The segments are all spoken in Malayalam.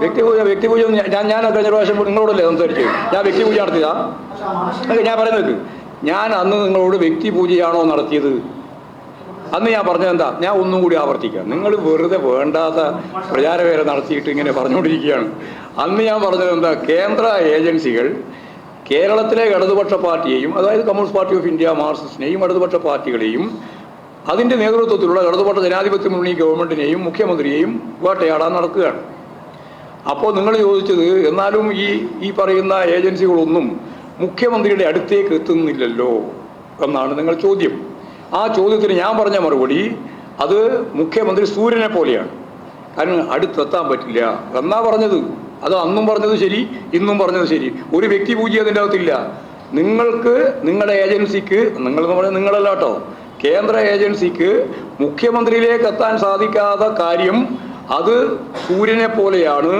വ്യക്തിപൂജ വ്യക്തിപൂജ ഞാൻ- ഞാൻ കഴിഞ്ഞ പ്രാവശ്യം നിങ്ങളോടല്ലേ സംസാരിച്ചു ഞാൻ വ്യക്തിപൂജ നടത്തിയതാ? ഞാൻ പറയുന്നത് ഞാൻ അന്ന് നിങ്ങളോട് വ്യക്തി വ്യക്തിപൂജയാണോ നടത്തിയത്? അന്ന് ഞാൻ പറഞ്ഞത് എന്താ? ഞാൻ ഒന്നും കൂടി ആവർത്തിക്കാം. നിങ്ങൾ വെറുതെ വേണ്ടാത്ത പ്രചാരവേല നടത്തിയിട്ട് ഇങ്ങനെ പറഞ്ഞുകൊണ്ടിരിക്കുകയാണ്. അന്ന് ഞാൻ പറഞ്ഞത് എന്താ? കേന്ദ്ര ഏജൻസികൾ കേരളത്തിലെ ഇടതുപക്ഷ പാർട്ടിയെയും അതായത് കമ്മ്യൂണിസ്റ്റ് പാർട്ടി ഓഫ് ഇന്ത്യ മാർക്സിസ്റ്റിനെയും ഇടതുപക്ഷ പാർട്ടികളെയും അതിന്റെ നേതൃത്വത്തിലുള്ള ഇടതുപക്ഷ ജനാധിപത്യ മുന്നണി ഗവൺമെന്റിനെയും മുഖ്യമന്ത്രിയെയും വേട്ടയാടാൻ നടക്കുകയാണ്. അപ്പോൾ നിങ്ങൾ ചോദിച്ചത് എന്നാലും ഈ ഈ പറയുന്ന ഏജൻസികളൊന്നും മുഖ്യമന്ത്രിയുടെ അടുത്തേക്ക് എത്തുന്നില്ലല്ലോ എന്നാണ് നിങ്ങൾ ചോദ്യം. ആ ചോദ്യത്തിന് ഞാൻ പറഞ്ഞ മറുപടി അത് മുഖ്യമന്ത്രി സൂര്യനെ പോലെയാണ്. കാരണം അടുത്തെത്താൻ പറ്റില്ല എന്നാ പറഞ്ഞത്. അത് അന്നും പറഞ്ഞത് ശരി ഇന്നും പറഞ്ഞത് ശരി. ഒരു വ്യക്തി പൂജ അതിന്റെ അകത്തില്ല. നിങ്ങൾക്ക് നിങ്ങളുടെ ഏജൻസിക്ക് നിങ്ങൾ എന്ന് പറഞ്ഞാൽ നിങ്ങളല്ല കേട്ടോ കേന്ദ്ര ഏജൻസിക്ക് മുഖ്യമന്ത്രിയിലേക്ക് എത്താൻ സാധിക്കാത്ത കാര്യം അത് സൂര്യനെ പോലെയാണ്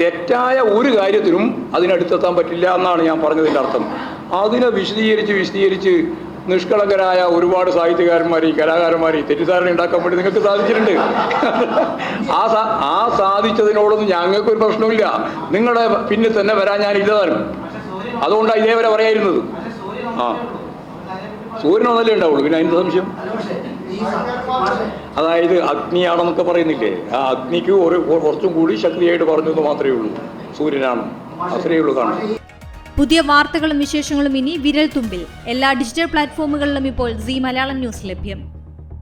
തെറ്റായ ഒരു കാര്യത്തിനും അതിനടുത്തെത്താൻ പറ്റില്ല എന്നാണ് ഞാൻ പറഞ്ഞതിന്റെ അർത്ഥം. അതിനെ വിശദീകരിച്ച് വിശദീകരിച്ച് നിഷ്കളങ്കരായ ഒരുപാട് സാഹിത്യകാരന്മാരെയും കലാകാരന്മാരെയും തെറ്റിദ്ധാരണ ഉണ്ടാക്കാൻ വേണ്ടി നിങ്ങൾക്ക് സാധിച്ചിട്ടുണ്ട്. ആ ആ സാധിച്ചതിനോടൊന്നും ഞങ്ങൾക്കൊരു പ്രശ്നമില്ല നിങ്ങളുടെ പിന്നിൽ തന്നെ വരാൻ ഞാൻ ഇല്ലതാനും. അതുകൊണ്ടാണ് ഇതേവരെ പറയായിരുന്നത്. ആ. സൂര്യനൊന്നല്ലേ ഉണ്ടാവുള്ളൂ. പിന്നെ അതിന്റെ സംശയം? അതായത് അഗ്നിയാണെന്നൊക്കെ പറയുന്നില്ലേ? ആ അഗ്നിക്ക് ഒരു കുറച്ചും കൂടി ശക്തിയായിട്ട് പറഞ്ഞു എന്ന് മാത്രമേ ഉള്ളൂ. സൂര്യനാണ്. അത്രയേ ഉള്ളൂ കാണാൻ പുതിയ വാർത്തകളും വിശേഷങ്ങളും ഇനി വിരൽ തുമ്പിൽ എല്ലാ ഡിജിറ്റൽ പ്ലാറ്റ്ഫോമുകളിലും ഇപ്പോൾ സി മലയാളം ന്യൂസ് ലഭ്യം.